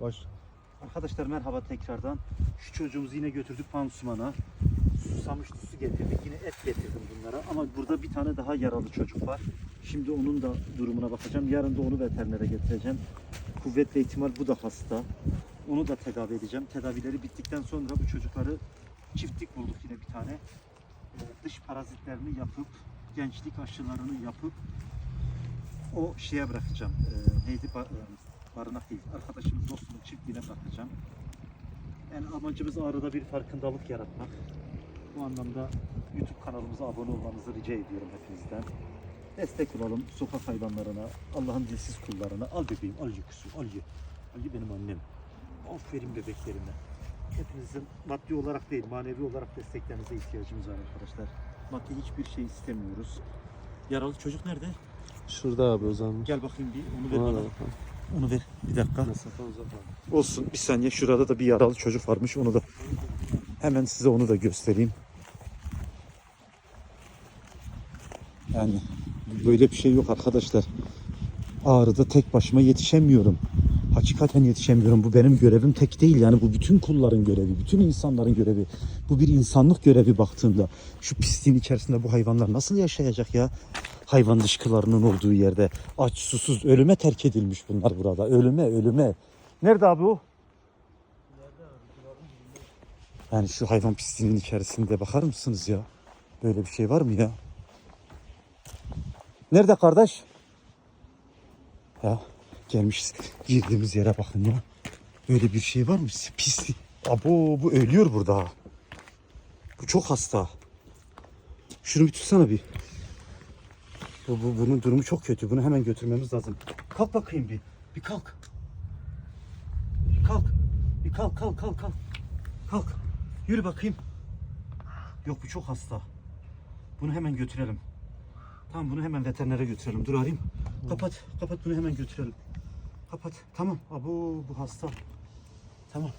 Baş. Arkadaşlar merhaba tekrardan. Şu çocuğumuzu yine götürdük pansumana. Susamış su getirdik. Yine et getirdim bunlara. Ama burada bir tane daha yaralı çocuk var. Şimdi onun da durumuna bakacağım. Yarın da onu veterinere getireceğim. Kuvvetle ihtimal bu da hasta. Onu da tedavi edeceğim. Tedavileri bittikten sonra bu çocukları çiftlik bulduk yine bir tane. Ee, Dış parazitlerini yapıp, gençlik aşılarını yapıp o şeye bırakacağım. Ee, neydi? E, barınak değil. Arkadaşımız bırakacağım. Yani amacımız arada bir farkındalık yaratmak. Bu anlamda YouTube kanalımıza abone olmanızı rica ediyorum hepinizden. Destek olalım sokak hayvanlarına, Allah'ın dilsiz kullarına. Al bebeğim, al kuzum, al ye. Al ye benim annem. Aferin bebeklerime. Hepinizin maddi olarak değil, manevi olarak desteklerinize ihtiyacımız var arkadaşlar. Maddi hiçbir şey istemiyoruz. Yaralı çocuk nerede? Şurada abi uzanmış. Gel bakayım bir, onu ver bana. Onu ver, bir dakika. Olsun bir saniye şurada da bir yaralı çocuk varmış onu da hemen size onu da göstereyim. Yani böyle bir şey yok arkadaşlar. Ağrı'da tek başıma yetişemiyorum. Hakikaten yetişemiyorum. Bu benim görevim tek değil. Yani bu bütün kulların görevi, bütün insanların görevi. Bu bir insanlık görevi baktığında. Şu pisliğin içerisinde bu hayvanlar nasıl yaşayacak ya? Hayvan dışkılarının olduğu yerde. Aç, susuz, ölüme terk edilmiş bunlar burada. Ölüme, ölüme. Nerede abi o? Yani şu hayvan pisliğinin içerisinde bakar mısınız ya? Böyle bir şey var mı ya? Nerede kardeş? Ya gelmişiz. Girdiğimiz yere bakın ya. Böyle bir şey var mı? Pislik. Abo bu ölüyor burada. Bu çok hasta. Şunu bir tutsana bir. Bu, bu, bunun durumu çok kötü. Bunu hemen götürmemiz lazım. Kalk bakayım bir. Bir kalk. Bir kalk. Bir kalk kalk kalk kalk. Kalk. Yürü bakayım. Yok bu çok hasta. Bunu hemen götürelim. Tamam bunu hemen veterinere götürelim. Dur arayayım. Kapat. Kapat bunu hemen götürelim. Kapat. Tamam. Abo bu hasta. Tamam.